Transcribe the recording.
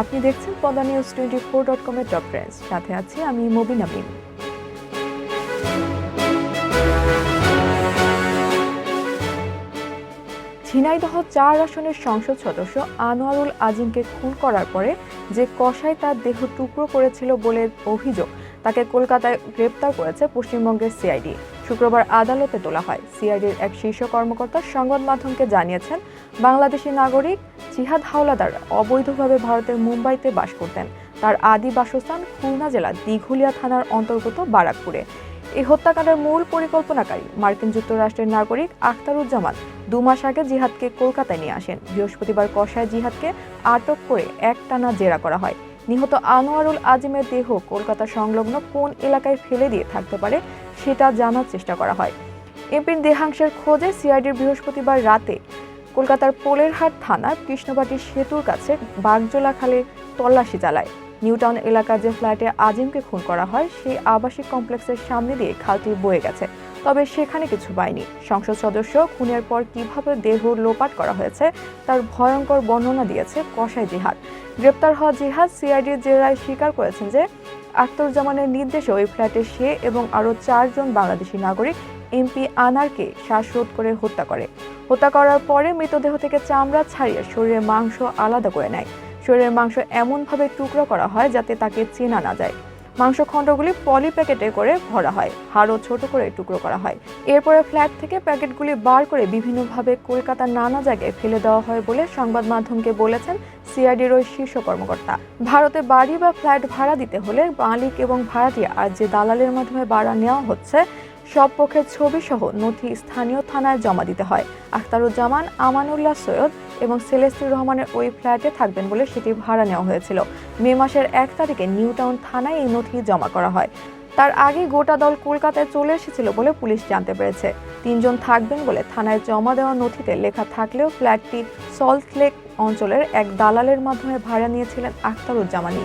আপনি দেখছেন Padma news twenty four dot কমের টপ ট্রেন্ডস সাথে আছি আমি মবিনা বিন ঝিনাইদহ চার আসনের সংসদ সদস্য আনোয়ারুল আজিমকে খুন করার পরে যে কসাই তার দেহ টুকরো করেছিল বলে অভিযোগ, তাকে কলকাতায় গ্রেপ্তার করেছে পশ্চিমবঙ্গের সিআইডি। শুক্রবার আদালতে তোলা হয়। সিআইডির এক শীর্ষ কর্মকর্তা সংবাদ মাধ্যমকে জানিয়েছেন, বাংলাদেশি নাগরিক জিহাদ হাওলাদার অবৈধভাবে ভারতের মুম্বাইতে বাস করতেন। তার আদি বাসস্থান খুলনা জেলার দিঘুলিয়া থানার অন্তর্গত বারাকপুরে। এই হত্যাকাণ্ডের মূল পরিকল্পনাকারী মার্কিন যুক্তরাষ্ট্রের নাগরিক আখতারুজ্জামান দু মাস আগে জিহাদকে কলকাতায় নিয়ে আসেন। বৃহস্পতিবার কষায় জিহাদকে আটক করে একটানা জেরা করা হয়। নিহত আনোয়ারুল আজিমের দেহ কলকাতা সংলগ্ন কোন এলাকায় ফেলে দিয়ে থাকতে পারে সেটা জানার চেষ্টা করা হয়। এমপির দেহাংশের খোঁজে সিআইডির বৃহস্পতিবার রাতে কলকাতার পোলেরহাট থানার কৃষ্ণবাটি সেতুর কাছে বাগজোলা খালে তল্লাশি চালায়। নিউটাউন এলাকার যে ফ্ল্যাটে আজিমকে খুন করা হয়, সেই আবাসিক কমপ্লেক্সের সামনে দিয়ে খালটি বয়ে গেছে। তবে সেখানে কিছু পায়নি। সংসদ সদস্য খুনের পর কীভাবে দেহ লোপাট করা হয়েছে, তার ভয়ঙ্কর বর্ণনা দিয়েছে কসাই জিহাদ। গ্রেপ্তার হওয়া জিহাদ সিআইডির জেরায় স্বীকার করেছেন যে, আখতারুজ্জামানের নির্দেশে ওই ফ্ল্যাটে সে এবং আরও চারজন বাংলাদেশি নাগরিক এমপি আনারকে শ্বাসরোধ করে হত্যা করে। হত্যা করার পরে মৃতদেহ থেকে চামড়া ছাড়িয়ে শরীরের মাংস আলাদা করে নেয়। শরীরের মাংস এমনভাবে টুকরো করা হয় যাতে তাকে চেনা না যায়। মাংস খণ্ডগুলি পলি প্যাকেটে করে ভরা হয়, হাড়ও ছোট করে টুকরো করা হয়। এরপরে ফ্ল্যাট থেকে প্যাকেটগুলি বার করে বিভিন্নভাবে কলকাতার নানা জায়গায় ফেলে দেওয়া হয় বলে সংবাদ মাধ্যমকে বলেছেন সিআইডির ওই শীর্ষ কর্মকর্তা। ভারতে বাড়ি বা ফ্ল্যাট ভাড়া দিতে হলে মালিক এবং ভাড়াটিয়া আর যে দালালের মাধ্যমে ভাড়া নেওয়া হচ্ছে, সব পক্ষের ছবি সহ নথি স্থানীয় থানায় জমা দিতে হয়। আখতারুজ্জামান, আমানুল্লাহ সৈয়দ এবং সেলেস্তুর রহমানের ওই ফ্ল্যাটে থাকবেন বলে সেটি ভাড়া নেওয়া হয়েছিল। মে মাসের এক তারিখে নিউ টাউন থানায় এই নথি জমা করা হয়। তার আগে গোটা দল কলকাতায় চলে এসেছিল বলে পুলিশ জানতে পেরেছে। তিনজন থাকবেন বলে থানায় জমা দেওয়া নথিতে লেখা থাকলেও ফ্ল্যাটটি সল্টলেক অঞ্চলের এক দালালের মাধ্যমে ভাড়া নিয়েছিলেন আখতারুজ্জামানি